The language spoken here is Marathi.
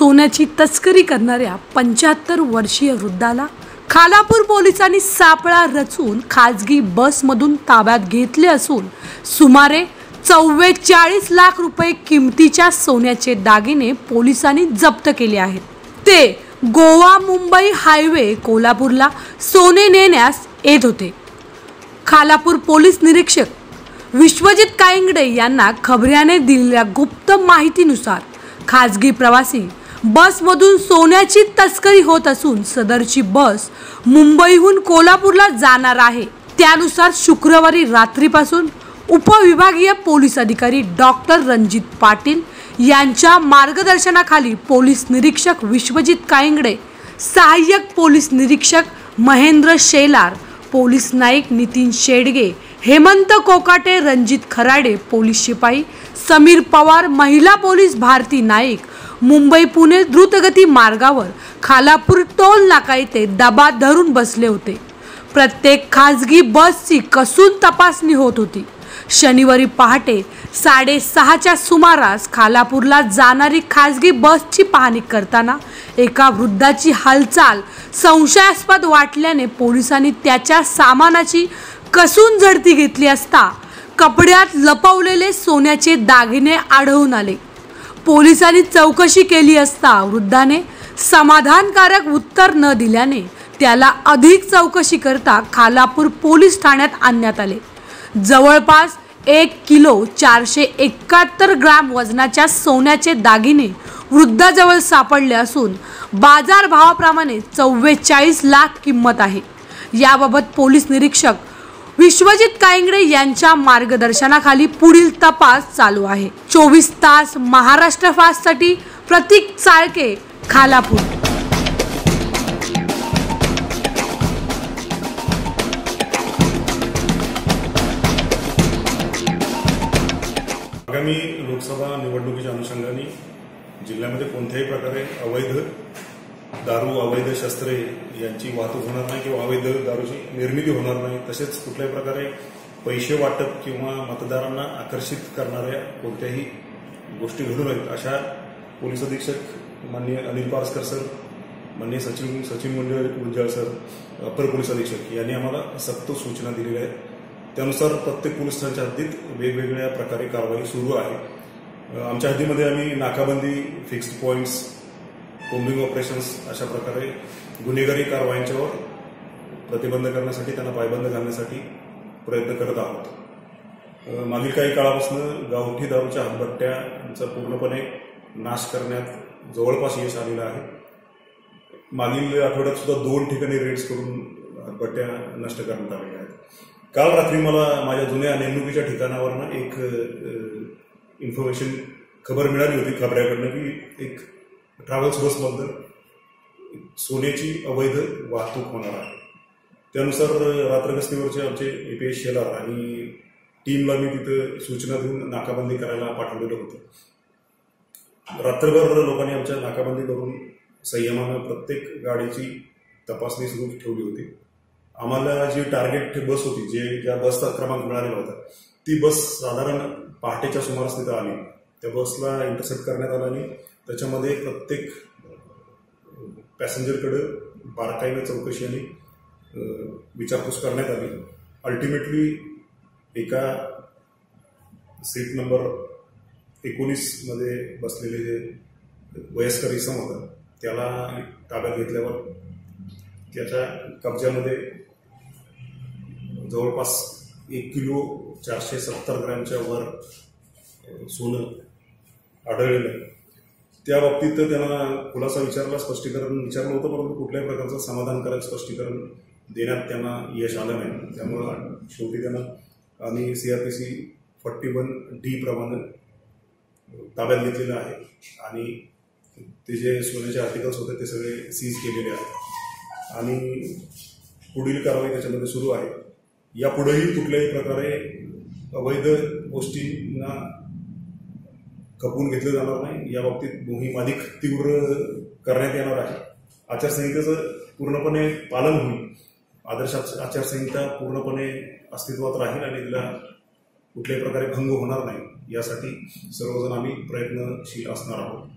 सोन्याची तस्करी करणाऱ्या पंच्याहत्तर वर्षीय वृद्धाला खालापूर पोलिसांनी सापळा रचून खाजगी बसमधून ताब्यात घेतले असून सुमारे चव्वेचाळीस लाख रुपये किमतीच्या सोन्याचे दागिने पोलिसांनी जप्त केले आहेत. ते गोवा मुंबई हायवे कोल्हापूरला सोने नेण्यास येत होते. खालापूर पोलीस निरीक्षक विश्वजित कायंगडे यांना खबऱ्याने दिलेल्या गुप्त माहितीनुसार खाजगी प्रवासी बसमधून सोन्याची तस्करी होत असून सदरची बस मुंबईहून कोल्हापूरला जाणार आहे. त्यानुसार शुक्रवारी रात्रीपासून उपविभागीय पोलीस अधिकारी डॉक्टर रणजित पाटील यांच्या मार्गदर्शनाखाली पोलीस निरीक्षक विश्वजित कायंगडे सहाय्यक पोलीस निरीक्षक महेंद्र शेलार पोलीस नाईक नितीन शेडगे हेमंत कोकाटे रणजित खराडे पोलीस शिपाई समीर पवार महिला पोलीस भारती नाईक मुंबई पुणे द्रुतगती मार्गावर खालापूर टोल नाका येथे दबा धरून बसले होते. प्रत्येक खाजगी बसची कसून तपासणी होत होती. शनिवारी पहाटे साडेसहाच्या सुमारास खालापूरला जाणारी खाजगी बसची पाहणी करताना एका वृद्धाची हालचाल संशयास्पद वाटल्याने पोलिसांनी त्याच्या सामानाची कसून झडती घेतली असता कपड्यात लपवलेले सोन्याचे दागिने आढळून आले. पोलिसांनी चौकशी केली असता वृद्धाने समाधानकारक उत्तर न दिल्याने त्याला अधिक चौकशी करता खालापूर पोलीस ठाण्यात आणण्यात आले. जवळपास एक किलो चारशे एकाहत्तर ग्राम वजनाच्या सोन्याचे दागिने वृद्धाजवळ सापडले असून बाजारभावाप्रमाणे चव्वेचाळीस लाख किंमत आहे. याबाबत पोलीस निरीक्षक विश्वजित कायंगडे यांच्या मार्गदर्शनाखाली पुढील तपास चालू आहे. चोवीस तास महाराष्ट्र फास्टसाठी प्रतीक चाळके खालापूर. आगामी लोकसभा निवडणुकीच्या अनुषंगाने जिल्ह्यामध्ये कोणत्याही प्रकारे अवैध दारू अवैध शस्त्रे यांची वाहतूक होणार नाही किंवा अवैध दारूची निर्मिती होणार नाही. तसेच कुठल्याही प्रकारे पैसे वाटप किंवा मतदारांना आकर्षित करणाऱ्या कोणत्याही गोष्टी घडू नयेत अशा पोलीस अधीक्षक माननीय अनिल पारस्कर सर माननीय Sachin Sachin Munde Gunjal sir upper police अधीक्षक यांनी आम्हाला सक्त सूचना दिलेल्या आहेत. त्यानुसार प्रत्येक पोलीस ठाण्याच्या हद्दीत वेगवेगळ्या प्रकारे कारवाई सुरू आहे. आमच्या हद्दीमध्ये आम्ही नाकाबंदी फिक्स्ड पॉईंट्स कोम्बिंग ऑपरेशन्स अशा प्रकारे गुन्हेगारी कारवायांच्यावर प्रतिबंध करण्यासाठी त्यांना पायबंद घालण्यासाठी प्रयत्न करत आहोत. मागील काही काळापासून गावठी दारूच्या हतबट्ट्यांचा पूर्णपणे नाश करण्यात जवळपास यश आलेलं आहे. मागील आठवड्यात सुद्धा दोन ठिकाणी रेड्स करून हतबट्ट्या नष्ट करण्यात आलेल्या आहेत. काल रात्री मला माझ्या जुन्या नेमणुकीच्या ठिकाणावरनं एक इन्फॉर्मेशन खबर मिळाली होती खबऱ्याकडनं की एक ट्रॅव्हल्स बसबद्दल सोन्याची अवैध वाहतूक होणार आहे. त्यानुसार रात्रगस्तीवरचे आमचे ए पी एस शेलार आणि टीमला मी तिथं सूचना देऊन नाकाबंदी करायला पाठवलेलं होतं. रात्रभर लोकांनी आमच्या नाकाबंदी करून संयमानं प्रत्येक गाडीची तपासणी सुरू ठेवली होती. आम्हाला जी टार्गेट बस होती जे ज्या बसचा क्रमांक मिळालेला होता ती बस साधारण पहाटेच्या सुमारास तिथं आली. त्या बसला इंटरसेप्ट करण्यात आला आणि त्याच्यामध्ये प्रत्येक पॅसेंजरकडं बारकाईनं चौकशी आणि विचारपूस करण्यात आली. अल्टिमेटली एका सीट नंबर एकोणीसमध्ये बसलेले जे वयस्कर इसम होता त्याला ताब्यात घेतल्यावर त्याच्या कब्जामध्ये जवळपास एक किलो चारशे सत्तर ग्रॅमच्या वर सोनं आढळलेलं त्या बाबतीत त्यांना खुलासा विचारला स्पष्टीकरण विचारलं होतं परंतु कुठल्याही प्रकारचं समाधानकारक स्पष्टीकरण देण्यात त्यांना यश आलं नाही. त्यामुळं शेवटी त्यांना आम्ही सी फॉर्टी वन डी प्रमाणे ताब्यात घेतलेलं आहे. आणि ते जे सोन्याचे आर्टिकल्स होते ते सगळे सीज केलेले आहेत. आणि पुढील कारवाई त्याच्यामध्ये सुरू आहे. यापुढेही कुठल्याही प्रकारे अवैध गोष्टींना खपवून घेतलं जाणार नाही. या बाबतीत मोहीम अधिक तीव्र करण्यात येणार आहे. आचारसंहितेचं पूर्णपणे पालन होईल. आदर्श आचारसंहिता पूर्णपणे अस्तित्वात राहील आणि तिला कुठल्याही प्रकारे भंग होणार नाही. यासाठी सर्वजण आम्ही प्रयत्नशील असणार आहोत.